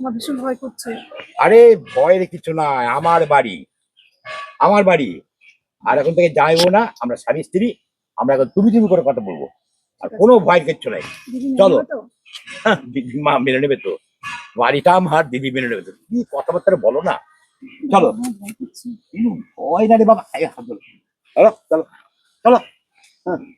আমার ভীষণ ভয় করছে। আরে ভয়ের কিছু নাই আমার বাড়ি। আমার বাড়ি। আর এখন থেকে যাইবো না আমরা স্বামী স্ত্রী আমরা এখন তুমি তুমি করে কথা বলব। আর কোনো ভয়ের কিচ্ছু নাই। চলো। হ্যাঁ, দিদি মা মেনে নেবে তো। বাড়িটা আমার দিদি মেনে নেবে তো। কি কথাবার্তা বলো না। চলো। ভয় না রে বাবা। চলো চলো। চলো। হ্যাঁ।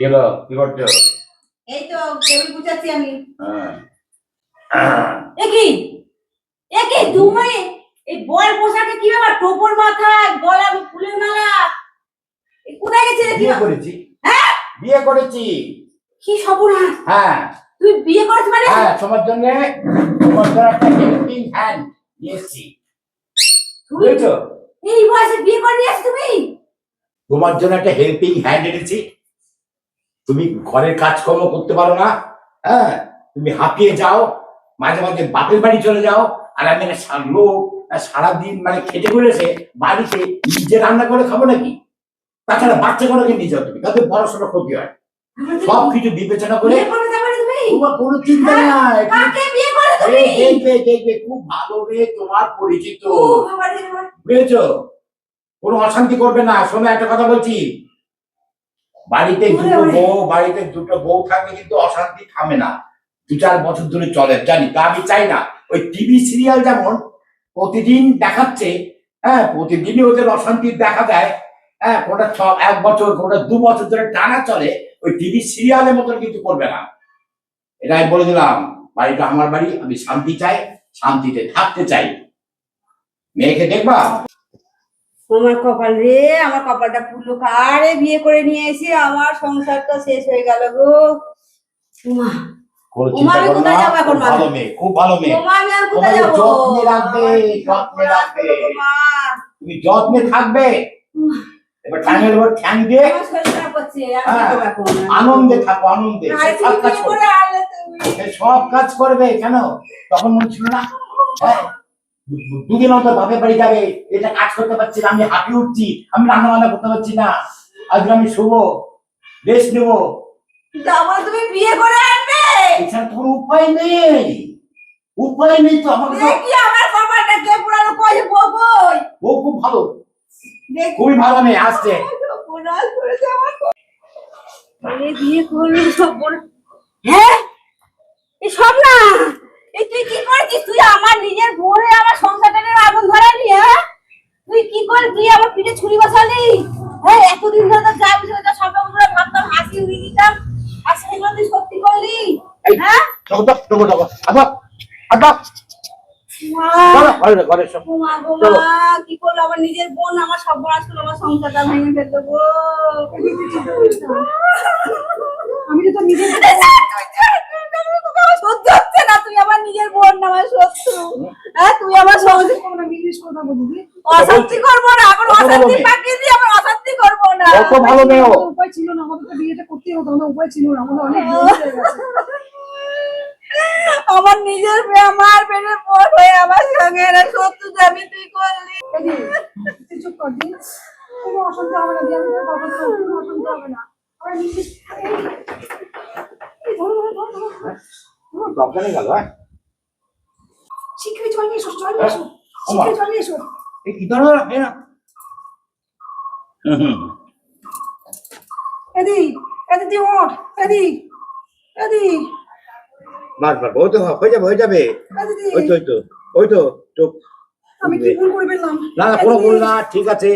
কি হলো? কি করছ এই তো টেবিল গুছাচ্ছি আমি। হ্যাঁ। একই একই তুমি এই বয়ের পোশাকে কি ব্যাপার? টোপর মাথা গলা ফুলের মালা? কোথায় গেছিলে কি বিয়ে করেছি। হ্যাঁ? বিয়ে করেছি। কি হ্যাঁ। তুই বিয়ে মানে? হ্যাঁ তোমার জন্য তোমার জন্য একটা হেল্পিং হ্যান্ড নিয়ে এসেছি। তুই বুঝেছ? এই বয়সে বিয়ে করে তুমি? তোমার জন্য একটা হেল্পিং হ্যান্ড এনেছি। তুমি ঘরের কাজকর্ম করতে পারো না হ্যাঁ? তুমি হাঁপিয়ে যাও মাঝে মাঝে বাপের বাড়ি চলে যাও আর আমি লোক সারাদিন মানে খেটে করেছে বাড়িতে নিজে রান্না করে খাব নাকি? তাছাড়া বাচ্চা করে নিয়ে যাও তুমি তাতে পড়াশোনা ক্ষতি হয়। সব কিছু বিবেচনা করে কোনো চিন্তা নাই। দেখবে দেখবে খুব ভালো মেয়ে তোমার পরিচিত। বুঝেছ? কোনো অশান্তি করবে না। শোনো একটা কথা বলছি। বাড়িতে দুটো বউ বাড়িতে দুটো বউ থাকলে কিন্তু অশান্তি থামে না। দু চার বছর ধরে চলে জানি। তা আমি চাই না। ওই টিভি সিরিয়াল যেমন প্রতিদিন দেখাচ্ছে হ্যাঁ প্রতিদিনই ওদের অশান্তি দেখা দেয় হ্যাঁ কোনটা ছ এক বছর কোনটা দু বছর ধরে টানা চলে ওই টিভি সিরিয়ালের মতন কিন্তু করবে না। এটা আমি বলে দিলাম বাড়িটা আমার বাড়ি আমি শান্তি চাই শান্তিতে থাকতে চাই। মেয়েকে দেখবা? আমার কপাল রে আমার কপালটা পুরো কারে? বিয়ে করে নিয়ে এসে আমার সংসারটা শেষ হয়ে গেল গো। উমা যত্নে তুমি থাকবে। এবার ঠ্যাঙের উপর ঠ্যাং দিয়ে হ্যাঁ? আনন্দে থাকো আনন্দে। আরে সব কাজ করবে। কেন? তখন মনে ছিল না দুদিন অন্তর বাপের বাড়ি যাবে এটা কাজ করতে পারছি না আমি হাঁপিয়ে উঠছি আমি রান্না বান্না করতে পারছি না। আজকে আমি শুভ রেস্ট নেব। তারপরে তুমি বিয়ে করে আনবে? এছাড়া তো কোনো উপায় নেই। উপায় নেই তো দেখি আমার কপালটা কে পুরানো বকই। ও খুব ভালো। খুবই ভালো মেয়ে আসছে। আমার বিয়ে করল সর্বনাশ। হ্যাঁ? এই সব না এই তুই কি করেছিস? তুই আমার নিজের বোনে আমার তুই করে আমার পিঠে ছুরি বসালি? হ্যাঁ এতদিন ধরে তো যা বুঝে তো সব আমরা ভাবতাম হাসি উড়িয়ে দিতাম আর সেগুলো তুই সত্যি করলি? হ্যাঁ? কি করল আমার নিজের বোন? আমার সব আমার সংসারটা ভেঙে ফেলল আমি তো নিজের সহ্য হচ্ছে না তুই আমার নিজের বোন না আমার শত্রু হ্যাঁ তুই আমার সংসার আমরা কথা বলি অশান্তি করব না এখন অশান্তি পাকিয়ে দিয়ে আমার অশান্তি করব না। কত ভালো মেয়ে উপায় ছিল না আমাদের তো বিয়েটা করতেই হতো উপায় ছিল না আমাদের অনেক দেরি হয়ে গেছে। আমার নিজের মেয়ে আমার পেটের পর হয়ে আমার সঙ্গে এরা শত্রু আমি তুই করলি। চুপ কর দিন। কোনো অশান্তি হবে না দিয়ে আমি কথা কোনো অশান্তি হবে না। আমরা। দরকার নেই গেল, হ্যাঁ? শিগগিরই চলে এসো চলে এসো। ওমা। শিগগিরই চলে এসো এই কি ধরো, এই না। এদি এদি ওঠ এদি এদি বাস, বাস, ওই তো হয়ে যাবে হয়ে যাবে ওই তো ওই তো ওই তো চুপ আমি কি ভুল করে ফেললাম না না কোনো ভুল না ঠিক আছে